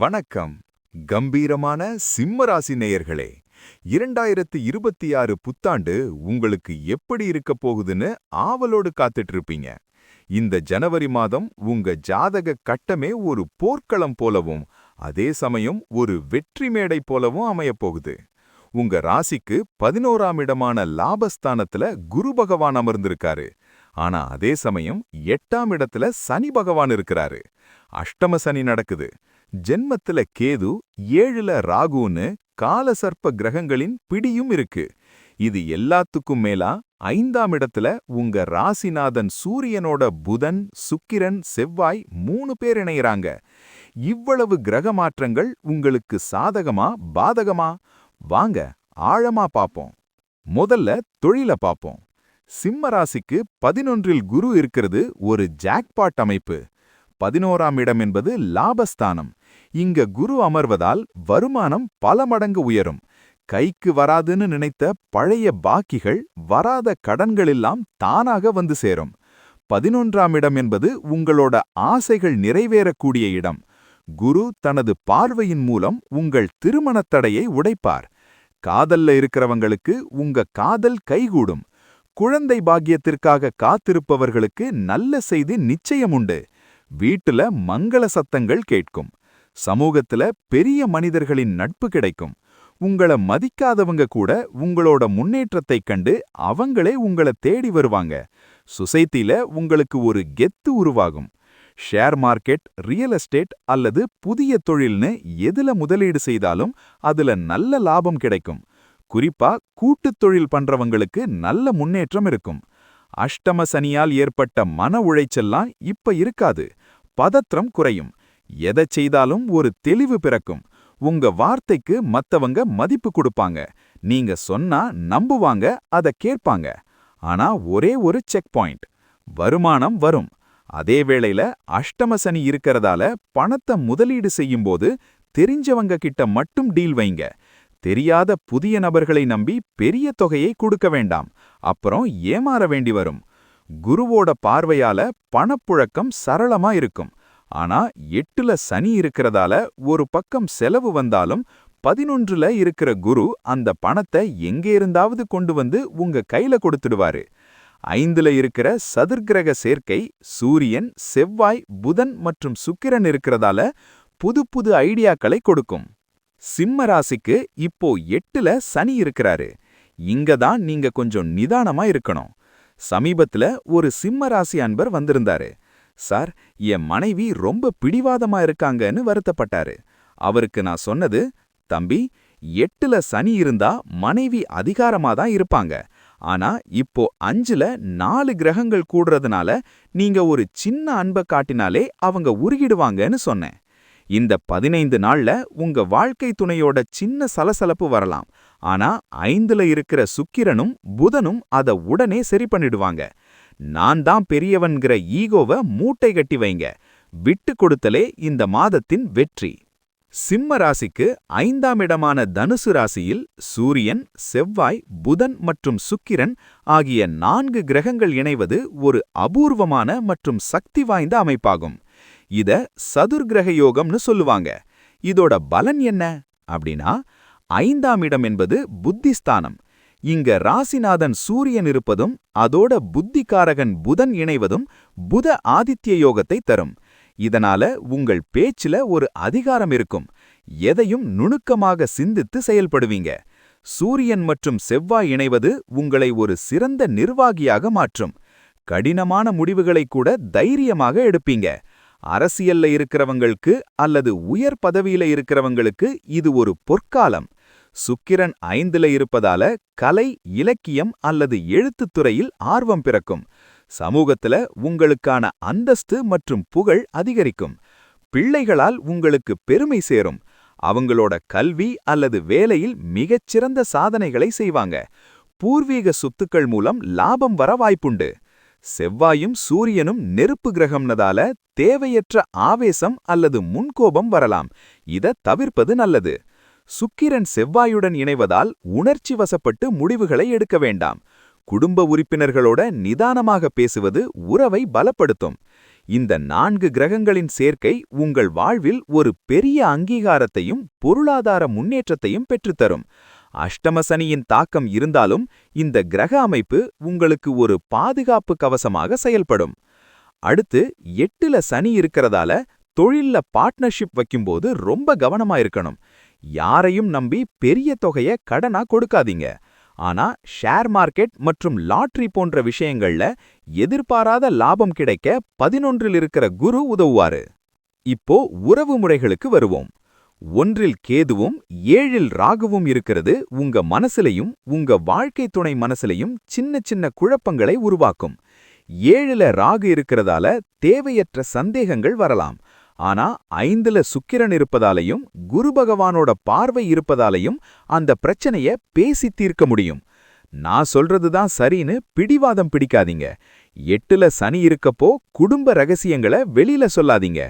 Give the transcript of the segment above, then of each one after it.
வணக்கம். கம்பீரமான சிம்மராசி நேயர்களே இரண்டாயிரத்து இருபத்தி ஆறு புத்தாண்டு உங்களுக்கு எப்படி இருக்க போகுதுன்னு ஆவலோடு காத்துட்டு இருப்பீங்க இந்த ஜனவரி மாதம் உங்க ஜாதக கட்டமே ஒரு போர்க்களம் போலவும் அதே சமயம் ஒரு வெற்றி மேடை போலவும் அமையப் போகுது உங்க ராசிக்கு பதினோராம் இடமான லாபஸ்தானத்துல குரு பகவான் அமர்ந்திருக்காரு. ஆனா அதே சமயம் எட்டாம் இடத்துல சனி பகவான் இருக்கிறாரு. அஷ்டம சனி நடக்குது. ஜென்மத்துல கேது ஏழுல ராகுன்னு காலசர்ப்ப கிரகங்களின் பிடியும் இருக்கு. இது எல்லாத்துக்கும் மேலா ஐந்தாம் இடத்துல உங்க ராசிநாதன் சூரியனோட புதன் சுக்கிரன் செவ்வாய் மூணு பேர் இணையறாங்க. இவ்வளவு கிரக மாற்றங்கள் உங்களுக்கு சாதகமா பாதகமா? வாங்க ஆழமா பாப்போம். முதல்ல தொழில பாப்போம். சிம்ம ராசிக்கு பதினொன்றில் குரு இருக்கிறது ஒரு ஜாக்பாட் அமைப்பு. பதினோராம் இடம் என்பது லாபஸ்தானம். இங்க குரு அமர்வதால் வருமானம் பல மடங்கு உயரும். கைக்கு வராதுன்னு நினைத்த பழைய பாக்கிகள் வராத கடன்களெல்லாம் தானாக வந்து சேரும். பதினொன்றாம் இடம் என்பது உங்களோட ஆசைகள் நிறைவேறக்கூடிய இடம். குரு தனது பார்வையின் மூலம் உங்கள் திருமணத் தடையை உடைப்பார். காதல்ல இருக்கிறவங்களுக்கு உங்க காதல் கைகூடும். குழந்தை பாக்கியத்திற்காக காத்திருப்பவர்களுக்கு நல்ல செய்தி நிச்சயம் உண்டு வீட்டுல மங்கள சத்தங்கள் கேட்கும். சமூகத்துல பெரிய மனிதர்களின் நட்பு கிடைக்கும். உங்கள மதிக்காதவங்க கூட உங்களோட முன்னேற்றத்தைக் கண்டு அவங்களே உங்கள தேடி வருவாங்க. சொசைட்டில உங்களுக்கு ஒரு கெத்து உருவாகும். ஷேர் மார்க்கெட் ரியல் எஸ்டேட் அல்லது புதிய தொழில்னு எதுல முதலீடு செய்தாலும் அதுல நல்ல லாபம் கிடைக்கும். குறிப்பா கூட்டுத் தொழில் பண்றவங்களுக்கு நல்ல முன்னேற்றம் இருக்கும். அஷ்டம சனியால் ஏற்பட்ட மன உழைச்செல்லாம் இப்ப இருக்காது. பதற்றம் குறையும். எதை செய்தாலும் ஒரு தெளிவு பிறக்கும். உங்க வார்த்தைக்கு மத்தவங்க மதிப்பு கொடுப்பாங்க. நீங்க சொன்னா நம்புவாங்க அத கேட்பாங்க. ஆனா ஒரே ஒரு செக் பாயிண்ட் வருமானம் வரும். அதே வேளையில அஷ்டம சனி இருக்கிறதால பணத்தை முதலீடு செய்யும்போது தெரிஞ்சவங்க கிட்ட மட்டும் டீல் வைங்க. தெரியாத புதிய நபர்களை நம்பி பெரிய தொகையை கொடுக்க வேண்டாம். அப்புறம் ஏமாற வேண்டி வரும். குருவோட பார்வையால பணப்புழக்கம் சரளமா இருக்கும். ஆனா எட்டுல சனி இருக்கிறதால ஒரு பக்கம் செலவு வந்தாலும் பதினொன்றுல இருக்கிற குரு அந்த பணத்தை எங்கே இருந்தாவது கொண்டு வந்து உங்க கையில கொடுத்துடுவாரு. ஐந்துல இருக்கிற சதுர்கிரக சேர்க்கை சூரியன் செவ்வாய் புதன் மற்றும் சுக்கிரன் இருக்கிறதால புது புது ஐடியாக்களை கொடுக்கும். சிம்ம ராசிக்கு இப்போ எட்டுல சனி இருக்கிறாரு. இங்க தான் நீங்க கொஞ்சம் நிதானமா இருக்கணும். சமீபத்துல ஒரு சிம்ம ராசி அன்பர் வந்திருந்தாரு. சார் என் மனைவி ரொம்ப பிடிவாதமா இருக்காங்கன்னு வருத்தப்பட்டாரு. அவருக்கு நான் சொன்னது தம்பி எட்டுல சனி இருந்தா மனைவி அதிகாரமா தான் இருப்பாங்க. ஆனா இப்போ அஞ்சுல நாலு கிரகங்கள் கூடுறதுனால நீங்க ஒரு சின்ன அன்பை காட்டினாலே அவங்க உருகிடுவாங்கன்னு சொன்னேன். இந்த பதினைந்து நாள்ல உங்க வாழ்க்கை துணையோட சின்ன சலசலப்பு வரலாம். ஆனா ஐந்துல இருக்கிற சுக்கிரனும் புதனும் அத உடனே சரி பண்ணிடுவாங்க. நான் தான் பெரியவன்கிற ஈகோவை மூட்டை கட்டி வைங்க. விட்டு கொடுத்தலே இந்த மாதத்தின் வெற்றி. சிம்ம ராசிக்கு ஐந்தாம் இடமான தனுசு ராசியில் சூரியன் செவ்வாய் புதன் மற்றும் சுக்கிரன் ஆகிய நான்கு கிரகங்கள் இணைவது ஒரு அபூர்வமான மற்றும் சக்தி வாய்ந்த அமைப்பாகும். இத சதுர்கிரக யோகம்னு சொல்லுவாங்க. இதோட பலன் என்ன? அப்படின்னா ஐந்தாம் இடம் என்பது புத்திஸ்தானம். இங்க ராசிநாதன் சூரியன் இருப்பதும் அதோட புத்திகாரகன் புதன் இணைவதும் புத ஆதித்ய யோகத்தை தரும். இதனால உங்கள் பேச்சுல ஒரு அதிகாரம் இருக்கும். எதையும் நுணுக்கமாக சிந்தித்து செயல்படுவீங்க. சூரியன் மற்றும் செவ்வாய் இணைவது உங்களை ஒரு சிறந்த நிர்வாகியாக மாற்றும். கடினமான முடிவுகளை கூட தைரியமாக எடுப்பீங்க. அரசியல்ல இருக்கிறவங்களுக்கு அல்லது உயர் பதவியில இருக்கிறவங்களுக்கு இது ஒரு பொற்காலம். சுக்கிரன் ஐந்துல இருப்பதால கலை இலக்கியம் அல்லது எழுத்துத் துறையில் ஆர்வம் பிறக்கும். சமூகத்துல உங்களுக்கான அந்தஸ்து மற்றும் புகழ் அதிகரிக்கும். பிள்ளைகளால் உங்களுக்கு பெருமை சேரும். அவங்களோட கல்வி அல்லது வேலையில் மிகச்சிறந்த சாதனைகளை செய்வாங்க. பூர்வீக சொத்துக்கள் மூலம் லாபம் வர வாய்ப்புண்டு. செவ்வாயும் சூரியனும் நெருப்பு கிரகம்னதால தேவையற்ற ஆவேசம் அல்லது முன்கோபம் வரலாம். இத தவிர்ப்பது நல்லது. சுக்கிரன் செவ்வாயுடன் இணைவதால் உணர்ச்சி வசப்பட்டு முடிவுகளை எடுக்க வேண்டாம். குடும்ப உறுப்பினர்களோட நிதானமாக பேசுவது உறவை பலப்படுத்தும். இந்த நான்கு கிரகங்களின் சேர்க்கை உங்கள் வாழ்வில் ஒரு பெரிய அங்கீகாரத்தையும் பொருளாதார முன்னேற்றத்தையும் பெற்றுத்தரும். அஷ்டம சனியின் தாக்கம் இருந்தாலும் இந்த கிரக அமைப்பு உங்களுக்கு ஒரு பாதுகாப்பு கவசமாக செயல்படும். அடுத்து எட்டுல சனி இருக்கிறதால தொழில்ல பார்ட்னர்ஷிப் வைக்கும்போது ரொம்ப கவனமா இருக்கணும். யாரையும் நம்பி பெரிய தொகைய கடனா கொடுக்காதீங்க. ஆனா ஷேர் மார்க்கெட் மற்றும் லாட்ரி போன்ற விஷயங்கள்ல எதிர்பாராத லாபம் கிடைக்க பதினொன்றில் இருக்கிற குரு உதவுவாரு. இப்போ உறவு முறைகளுக்கு வருவோம். ஒன்றில் கேதுவும் ஏழில் ராகுவும் இருக்கிறது உங்க மனசுலையும் உங்க வாழ்க்கை துணை மனசுலையும் சின்ன சின்ன குழப்பங்களை உருவாக்கும். ஏழுல ராகு இருக்கிறதால தேவையற்ற சந்தேகங்கள் வரலாம். ஆனா ஐந்துல சுக்கிரன் இருப்பதாலையும் குரு பகவானோட பார்வை இருப்பதாலையும் அந்த பிரச்சனைய பேசி தீர்க்க முடியும். நான் சொல்றதுதான் சரின்னு பிடிவாதம் பிடிக்காதீங்க. எட்டுல சனி இருக்கப்போ குடும்ப ரகசியங்களை வெளியில சொல்லாதீங்க.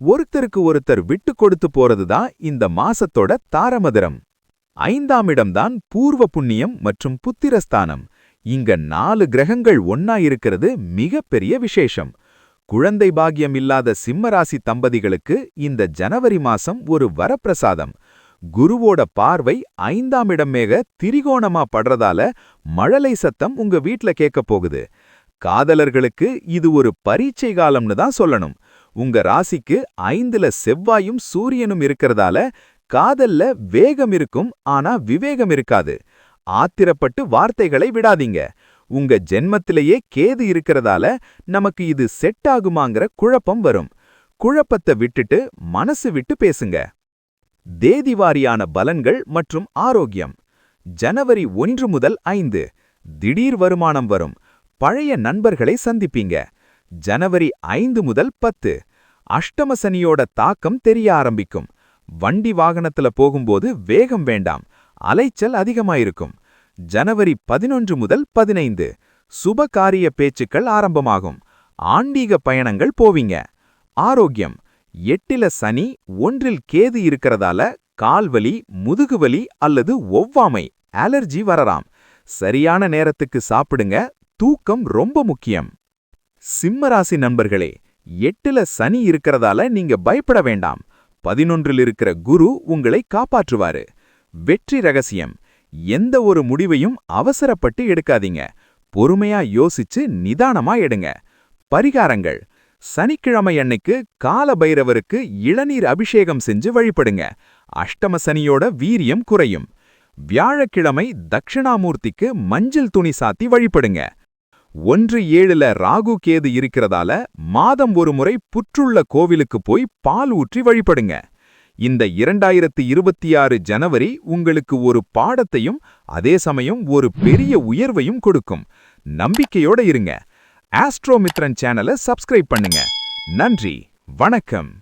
ஒருத்தருக்கு ஒருத்தர் விட்டு கொடுத்து போறதுதான் இந்த மாசத்தோட தாரமதுரம். ஐந்தாம் இடம்தான் பூர்வ புண்ணியம் மற்றும் புத்திரஸ்தானம். இங்க நாலு கிரகங்கள் ஒன்னா இருக்கிறது மிகப்பெரிய விசேஷம். குழந்தை பாக்கியம் இல்லாத சிம்மராசி தம்பதிகளுக்கு இந்த ஜனவரி மாசம் ஒரு வரப்பிரசாதம். குருவோட பார்வை ஐந்தாம் இடம் மேக திரிகோணமா படுறதால மழலை சத்தம் உங்க வீட்ல கேட்க போகுது. காதலர்களுக்கு இது ஒரு பரீட்சை காலம்னு தான் சொல்லணும். உங்க ராசிக்கு ஐந்துல செவ்வாயும் சூரியனும் இருக்கிறதால காதல்ல வேகம் இருக்கும் ஆனா விவேகம் இருக்காது. ஆத்திரப்பட்டு வார்த்தைகளை விடாதீங்க. உங்க ஜென்மத்திலேயே கேது இருக்கிறதால நமக்கு இது செட் ஆகுமாங்கிற குழப்பம் வரும். குழப்பத்தை விட்டுட்டு மனசு விட்டு பேசுங்க. தேதிவாரியான பலன்கள் மற்றும் ஆரோக்கியம். ஜனவரி ஒன்று முதல் ஐந்து. திடீர் வருமானம் வரும். பழைய நண்பர்களை சந்திப்பீங்க. ஜனவரி ஐந்து முதல் பத்து. அஷ்டம சனியோட தாக்கம் தெரிய ஆரம்பிக்கும். வண்டி வாகனத்துல போகும்போது வேகம் வேண்டாம். அலைச்சல் அதிகமாயிருக்கும். ஜனவரி பதினொன்று முதல் பதினைந்து. சுப காரிய பேச்சுக்கள் ஆரம்பமாகும். ஆண்டீக பயணங்கள் போவீங்க. ஆரோக்கியம். எட்டில சனி ஒன்றில் கேது இருக்கிறதால கால்வலி முதுகுவலி அல்லது ஒவ்வாமை அலர்ஜி வரலாம். சரியான நேரத்துக்கு சாப்பிடுங்க. தூக்கம் ரொம்ப முக்கியம். சிம்மராசி நண்பர்களே எட்டுல சனி இருக்கிறதால நீங்க பயப்பட வேண்டாம். பதினொன்றில் இருக்கிற குரு உங்களை காப்பாற்றுவாரு. வெற்றி ரகசியம். எந்த ஒரு முடிவையும் அவசரப்பட்டு எடுக்காதீங்க. பொறுமையா யோசிச்சு நிதானமா எடுங்க. பரிகாரங்கள். சனிக்கிழமை அன்னைக்கு கால பைரவருக்கு இளநீர் அபிஷேகம் செஞ்சு வழிபடுங்க. அஷ்டம சனியோட வீரியம் குறையும். வியாழக்கிழமை தட்சிணாமூர்த்திக்கு மஞ்சள் துணி சாத்தி வழிபடுங்க. ஒன்று ஏழுல ராகு கேது இருக்கிறதால மாதம் ஒரு முறை புற்றுள்ள கோவிலுக்கு போய் பால் ஊற்றி வழிபடுங்க. இந்த இரண்டாயிரத்தி இருபத்தி ஆறு ஜனவரி உங்களுக்கு ஒரு பாடத்தையும் அதே சமயம் ஒரு பெரிய உயர்வையும் கொடுக்கும். நம்பிக்கையோட இருங்க. ஆஸ்ட்ரோமித்ரன் சேனலை சப்ஸ்கிரைப் பண்ணுங்க. நன்றி. வணக்கம்.